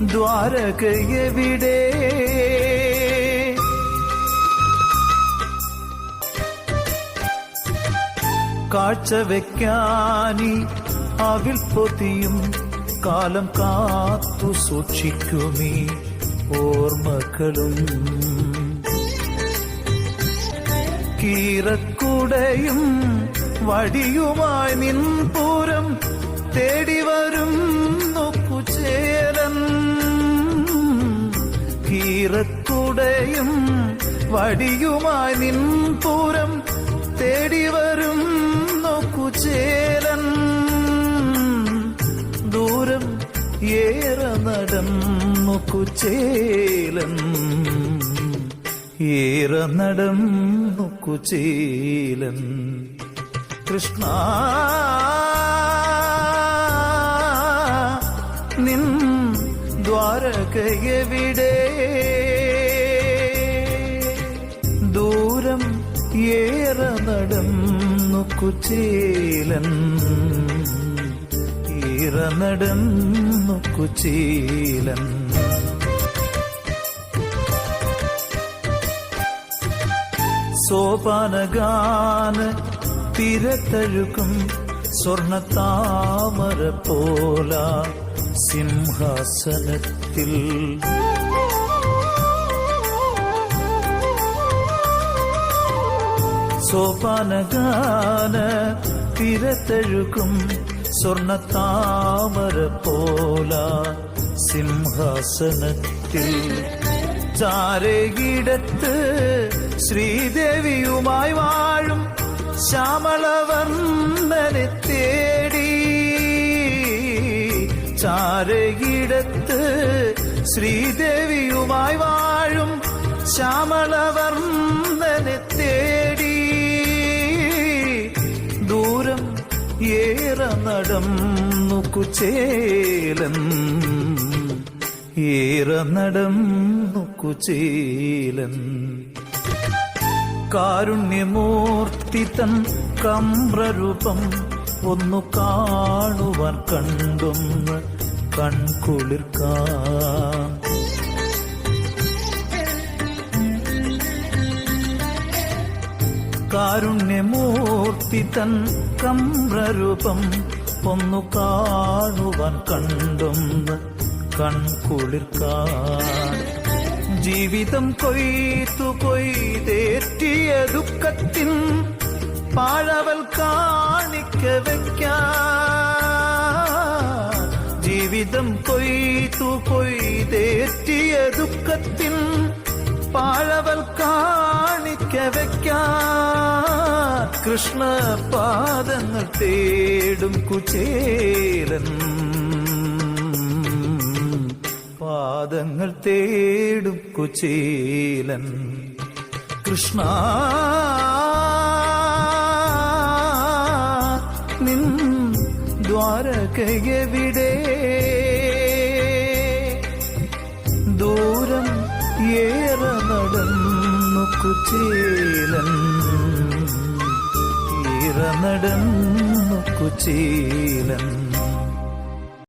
ദ്വാരകയെവിടെ? കാഴ്ച വെക്കാനി അവിൽ പൊതിയും കാലം കാത്തു സൂക്ഷിക്കുമീ ഓർമ്മകളും. കീറക്കുടയും വടിയുമായി നിൻപൂരം തേടി വരും നോക്കുചേരൻ കീറക്കുടയും വടിയുമായി നിൻപൂരം തേടി വരും നോക്കുചേരൻ ദൂരം ഏറെ നടന്നു കുചേലൻ ഏറെ നടന്നു കുചേലൻ കൃഷ്ണ നിൻ ദ്വാരകയെവിടെ ദൂരം ഏറെ നടന്നു കുചേലൻ ഈറ നടന്നു കുചേലൻ സോപാനഗാന തിരത്തഴുക്കും സ്വർണ താമര പോല സിംഹാസനത്തിൽ. സോപാനഗാന തിരത്തഴുകും സ്വർണ താമര പോല സിംഹാസനത്തിൽ. ചാരകിടത്ത് ശ്രീദേവിയുമായി വാഴും ശ്യാമളവർണനെ ചാരകിടത്ത് ശ്രീദേവിയുമായി വാഴും ശ്യാമളവർണനെ തേടി ദൂരം ഏറെ നടന്നു കുചേലൻ ഏറെ നടന്നു കുചേലൻ. കാരുണ്യമൂർത്തി തൻ കമ്രൂപം ഒന്നു കാണുവാൻ കണ്ടൊന്ന് കൺകുളിർക്കാൻ കാരുണ്യമൂർത്തി തൻ കമ്രൂപം ഒന്നു കാണുവാൻ കണ്ടൊന്ന് കൺകുളിർക്കാൻ ജീവിതം കൊയ്ത്തു കൊയ്തേറ്റിയ ദുഃഖത്തിൻ പാഴവൽ കാണിക്ക വയ്ക്കാൻ ജീവിതം കൊയ്തു കൊയ്തേറ്റിയ ദുഃഖത്തിൻ പാഴവൽ കാണിക്ക വയ്ക്കാൻ കൃഷ്ണ പാദങ്ങൾ തേടും കുചേലൻ. പാദങ്ങൾ തേടും കുചേലൻ. കൃഷ്ണ നിൻ ദ്വാരകയെവിടെ? ഏറെ നടന്നു കുചേലൻ. ഏറെ നടന്നു കുചേലൻ.